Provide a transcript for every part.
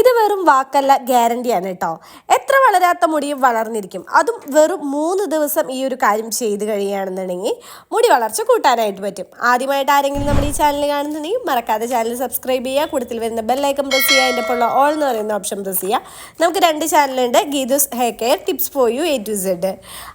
ഇത് വെറും വാക്കല്ല ഗ്യാരണ്ടിയാണ് കേട്ടോ. വളരാത്ത മുടിയും വളർന്നിരിക്കും. അതും വെറും മൂന്ന് ദിവസം ഈ ഒരു കാര്യം ചെയ്ത് കഴിയുകയാണെന്നുണ്ടെങ്കിൽ മുടി വളർച്ച കൂട്ടാനായിട്ട് പറ്റും. ആദ്യമായിട്ട് ആരെങ്കിലും നമ്മുടെ ഈ ചാനൽ കാണുന്നുണ്ടെങ്കിൽ മറക്കാതെ ചാനൽ സബ്സ്ക്രൈബ് ചെയ്യുക. കൂടുതൽ വരുന്ന ബെല്ലൈക്കൺ പ്രസ് ചെയ്യുക. അതിന്റെ ഒപ്പം ഓൾ എന്ന് പറയുന്ന ഓപ്ഷൻ പ്രസ് ചെയ്യുക. നമുക്ക് രണ്ട് ചാനലുണ്ട് Geethu's hair care tips for you A to Z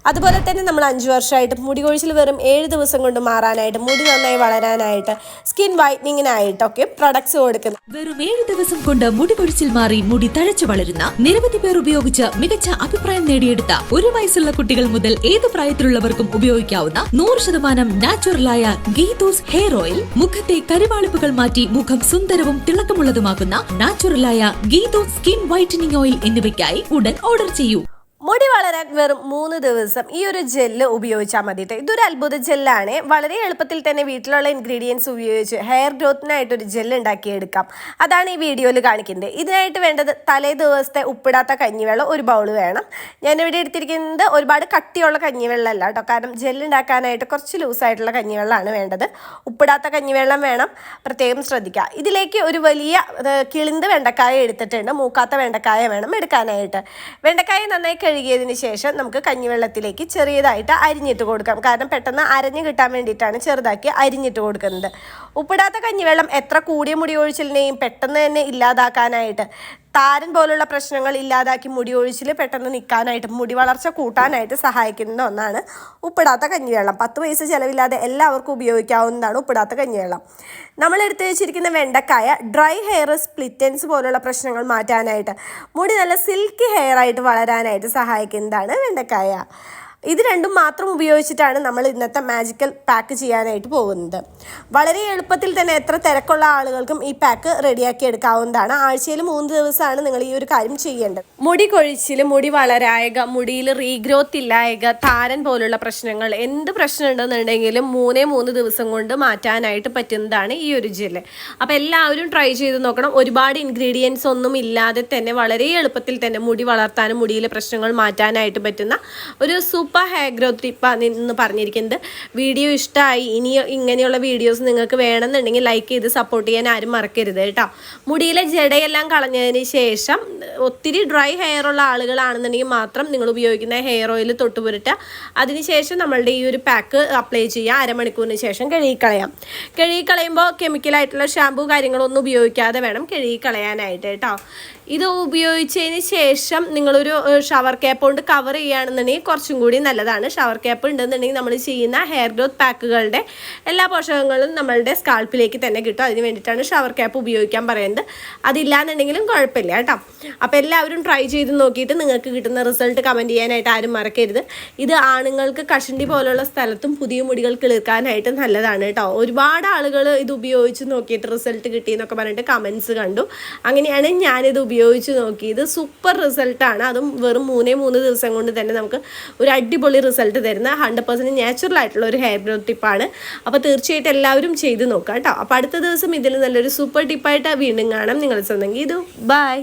അതുപോലെ തന്നെ നമ്മൾ അഞ്ച് വർഷമായിട്ട് മുടി കൊഴിച്ചിൽ വെറും ഏഴ് ദിവസം കൊണ്ട് മാറാനായിട്ട് മുടി നന്നായി വളരാനായിട്ട് സ്കിൻ വൈറ്റനിങ്ങിനായിട്ടൊക്കെ പ്രൊഡക്ട്സ് കൊടുക്കുന്നത് വെറും ഏഴ് ദിവസം കൊണ്ട് മുടി കൊഴിച്ചിൽ മാറി മുടി തഴച്ചു വളരുന്ന നിരവധി പേർ ഉപയോഗിച്ച് മികച്ച അഭിപ്രായം നേടിയെടുത്ത ഒരു വയസ്സുള്ള കുട്ടികൾ മുതൽ ഏത് പ്രായത്തിലുള്ളവർക്കും ഉപയോഗിക്കാവുന്ന നൂറ് ശതമാനം നാച്ചുറലായ ഗീതൂസ് ഹെയർ ഓയിൽ. മുഖത്തെ കരുവാളിപ്പുകൾ മാറ്റി മുഖം സുന്ദരവും തിളക്കമുള്ളതുമാക്കുന്ന നാച്ചുറലായ ഗീതൂസ് സ്കിൻ വൈറ്റനിങ് ഓയിൽ എന്നിവയ്ക്കായി ഉടൻ ഓർഡർ ചെയ്യൂ. മുടി വളരാൻ വെറും മൂന്ന് ദിവസം ഈ ഒരു ജെല്ല് ഉപയോഗിച്ചാൽ മതി ഇതൊരു അത്ഭുത ജെല്ലാണ്. വളരെ എളുപ്പത്തിൽ തന്നെ വീട്ടിലുള്ള ഇൻഗ്രീഡിയൻസ് ഉപയോഗിച്ച് ഹെയർ ഗ്രോത്തിനായിട്ട് ഒരു ജെല്ല് ഉണ്ടാക്കിയെടുക്കാം. അതാണ് ഈ വീഡിയോയിൽ കാണിക്കുന്നത്. ഇതിനായിട്ട് വേണ്ടത് തലേ ദിവസത്തെ ഉപ്പിടാത്ത കഞ്ഞിവെള്ളം ഒരു ബൗൾ വേണം. ഞാനിവിടെ എടുത്തിരിക്കുന്നത് ഒരുപാട് കട്ടിയുള്ള കഞ്ഞിവെള്ളമല്ല കേട്ടോ. കാരണം ജെല്ല് ഉണ്ടാക്കാനായിട്ട് കുറച്ച് ലൂസായിട്ടുള്ള കഞ്ഞിവെള്ളമാണ് വേണ്ടത്. ഉപ്പിടാത്ത കഞ്ഞിവെള്ളം വേണം. പ്രത്യേകം ശ്രദ്ധിക്കുക. ഇതിലേക്ക് ഒരു വലിയ കിളിന്ത് വെണ്ടക്കായ എടുത്തിട്ടുണ്ട്. മൂക്കാത്ത വെണ്ടക്കായ വേണം എടുക്കാനായിട്ട്. വെണ്ടക്കായ നന്നായി കഴുകിയതിന് ശേഷം നമുക്ക് കഞ്ഞിവെള്ളത്തിലേക്ക് ചെറിയതായിട്ട് അരിഞ്ഞിട്ട് കൊടുക്കാം. കാരണം പെട്ടെന്ന് അരഞ്ഞു കിട്ടാൻ വേണ്ടിയിട്ടാണ് ചെറുതാക്കി അരിഞ്ഞിട്ട് കൊടുക്കുന്നത്. ഉപ്പിടാത്ത കഞ്ഞിവെള്ളം എത്ര കൂടിയ മുടി ഒഴിച്ചിലിനെയും പെട്ടെന്ന് തന്നെ ഇല്ലാതാക്കാനായിട്ട് താരൻ പോലുള്ള പ്രശ്നങ്ങൾ ഇല്ലാതാക്കി മുടി ഒഴിച്ചിൽ പെട്ടെന്ന് നിൽക്കാനായിട്ട് മുടി വളർച്ച കൂട്ടാനായിട്ട് സഹായിക്കുന്ന ഒന്നാണ് ഉപ്പിടാത്ത കഞ്ഞിവെള്ളം. പത്ത് പൈസ ചിലവില്ലാതെ എല്ലാവർക്കും ഉപയോഗിക്കാവുന്നതാണ് ഉപ്പിടാത്ത കഞ്ഞിവെള്ളം. നമ്മൾ എടുത്തു വെച്ചിരിക്കുന്ന വെണ്ടക്കായ ഡ്രൈ ഹെയർ സ്പ്ലിറ്റൻസ് പോലുള്ള പ്രശ്നങ്ങൾ മാറ്റാനായിട്ട് മുടി നല്ല സിൽക്കി ഹെയർ ആയിട്ട് വളരാനായിട്ട് സഹായിക്കുന്നതാണ് വെണ്ടക്കായ. ഇത് രണ്ടും മാത്രം ഉപയോഗിച്ചിട്ടാണ് നമ്മൾ ഇന്നത്തെ മാജിക്കൽ പാക്ക് ചെയ്യാനായിട്ട് പോകുന്നത്. വളരെ എളുപ്പത്തിൽ തന്നെ എത്ര തിരക്കുള്ള ആളുകൾക്കും ഈ പാക്ക് റെഡിയാക്കി എടുക്കാവുന്നതാണ്. ആഴ്ചയിൽ മൂന്ന് ദിവസമാണ് നിങ്ങൾ ഈ ഒരു കാര്യം ചെയ്യേണ്ടത്. മുടി കൊഴിച്ചിൽ മുടി വളരായക മുടിയിൽ റീഗ്രോത്ത് ഇല്ലായക താരൻ പോലുള്ള പ്രശ്നങ്ങൾ എന്ത് പ്രശ്നം ഉണ്ടെന്നുണ്ടെങ്കിലും മൂന്നേ മൂന്ന് ദിവസം കൊണ്ട് മാറ്റാനായിട്ട് പറ്റുന്നതാണ് ഈ ഒരു ജെല്ല് അപ്പോൾ എല്ലാവരും ട്രൈ ചെയ്ത് നോക്കണം. ഒരുപാട് ഇൻഗ്രീഡിയൻസ് ഒന്നും ഇല്ലാതെ തന്നെ വളരെ എളുപ്പത്തിൽ തന്നെ മുടി വളർത്താനും മുടിയിലെ പ്രശ്നങ്ങൾ മാറ്റാനായിട്ട് പറ്റുന്ന ഒരു സൂപ്പർ ഹെയർ ഗ്രോത്ത് ടിപ്പാണ് ഇന്ന് പറഞ്ഞിരിക്കുന്നത്. വീഡിയോ ഇഷ്ടമായി ഇനി ഇങ്ങനെയുള്ള വീഡിയോസ് നിങ്ങൾക്ക് വേണമെന്നുണ്ടെങ്കിൽ ലൈക്ക് ചെയ്ത് സപ്പോർട്ട് ചെയ്യാൻ ആരും മറക്കരുത് കേട്ടോ. മുടിയിലെ ജടയെല്ലാം കളഞ്ഞതിന് ശേഷം ഒത്തിരി ഡ്രൈ ഹെയർ ഉള്ള ആളുകളാണെന്നുണ്ടെങ്കിൽ മാത്രം നിങ്ങൾ ഉപയോഗിക്കുന്ന ഹെയർ ഓയിൽ തൊട്ട് പുരട്ടുക. അതിനുശേഷം നമ്മളുടെ ഈ ഒരു പാക്ക് അപ്ലൈ ചെയ്യുക. അരമണിക്കൂറിന് ശേഷം കഴുകിക്കളയാം. കഴുകിക്കളയുമ്പോൾ കെമിക്കലായിട്ടുള്ള ഷാമ്പു കാര്യങ്ങളൊന്നും ഉപയോഗിക്കാതെ വേണം കഴുകിക്കളയാനായിട്ട് കേട്ടോ. ഇത് ഉപയോഗിച്ചതിന് ശേഷം നിങ്ങളൊരു ഷവർ ക്യാപ്പ് കൊണ്ട് കവർ ചെയ്യുകയാണെന്നുണ്ടെങ്കിൽ കുറച്ചും കൂടി നല്ലതാണ്. ഷവർ ക്യാപ്പ് ഉണ്ടെന്നുണ്ടെങ്കിൽ നമ്മൾ ചെയ്യുന്ന ഹെയർ ഗ്രോത്ത് പാക്കുകളുടെ എല്ലാ പോഷകങ്ങളും നമ്മളുടെ സ്കാൾപ്പിലേക്ക് തന്നെ കിട്ടും. അതിന് വേണ്ടിയിട്ടാണ് ഷവർ ക്യാപ്പ് ഉപയോഗിക്കാൻ പറയുന്നത്. അതില്ലാന്നുണ്ടെങ്കിലും കുഴപ്പമില്ല കേട്ടോ. അപ്പോൾ എല്ലാവരും ട്രൈ ചെയ്ത് നോക്കിയിട്ട് നിങ്ങൾക്ക് കിട്ടുന്ന റിസൾട്ട് കമന്റ് ചെയ്യാനായിട്ട് ആരും മറക്കരുത്. ഇത് ആണുങ്ങൾക്ക് കഷണ്ടി പോലുള്ള സ്ഥലത്തും പുതിയ മുടികൾ കിളിർക്കാനായിട്ട് നല്ലതാണ് കേട്ടോ. ഒരുപാട് ആളുകൾ ഇത് ഉപയോഗിച്ച് നോക്കിയിട്ട് റിസൾട്ട് കിട്ടി എന്നൊക്കെ പറഞ്ഞിട്ട് കമൻസ് കണ്ടു. അങ്ങനെയാണ് ഞാനിത് ഉപയോഗിച്ച് നോക്കിയത്. സൂപ്പർ റിസൾട്ടാണ് അതും വെറും മൂന്നേ മൂന്ന് ദിവസം കൊണ്ട് തന്നെ നമുക്ക് ഒരു അടിപൊളി റിസൾട്ട് തരുന്ന ഹൺഡ്രഡ് പെർസെന്റ് നാച്ചുറൽ ആയിട്ടുള്ള ഒരു ഹെയർ ഗ്രോത്ത് ടിപ്പാണ് അപ്പോൾ തീർച്ചയായിട്ടും എല്ലാവരും ചെയ്ത് നോക്കാം കേട്ടോ. അപ്പോൾ അടുത്ത ദിവസം ഇതിൽ നല്ലൊരു സൂപ്പർ ടിപ്പായിട്ട് വീണ്ടും കാണാം. നിങ്ങൾ സ്വന്തം ഇതു ബൈ